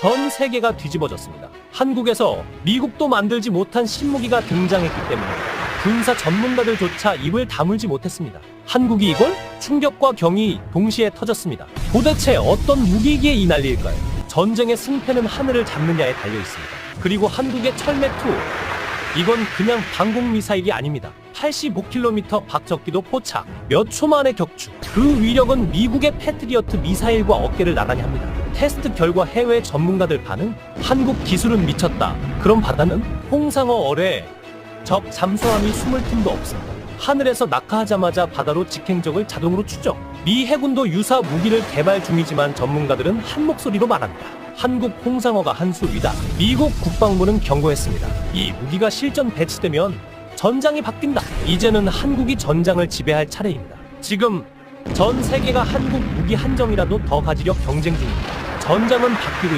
전 세계가 뒤집어졌습니다. 한국에서 미국도 만들지 못한 신무기가 등장했기 때문에 군사 전문가들조차 입을 다물지 못했습니다. 한국이 이걸 충격과 경이 동시에 터졌습니다. 도대체 어떤 무기기에 이 난리일까요? 전쟁의 승패는 하늘을 잡느냐에 달려 있습니다. 그리고 한국의 철매2 이건 그냥 방공 미사일이 아닙니다. 85km 박적기도 포착, 몇 초 만에 격추. 그 위력은 미국의 패트리어트 미사일과 어깨를 나란히 합니다. 테스트 결과 해외 전문가들 반응? 한국 기술은 미쳤다. 그럼 바다는? 홍상어 어뢰. 적 잠수함이 숨을 틈도 없습니다. 하늘에서 낙하하자마자 바다로 직행적을 자동으로 추적. 미 해군도 유사 무기를 개발 중이지만 전문가들은 한 목소리로 말합니다. 한국 홍상어가 한 수 위다. 미국 국방부는 경고했습니다. 이 무기가 실전 배치되면 전장이 바뀐다. 이제는 한국이 전장을 지배할 차례입니다. 지금 전 세계가 한국 무기 한정이라도 더 가지려 경쟁 중입니다. 전장은 바뀌고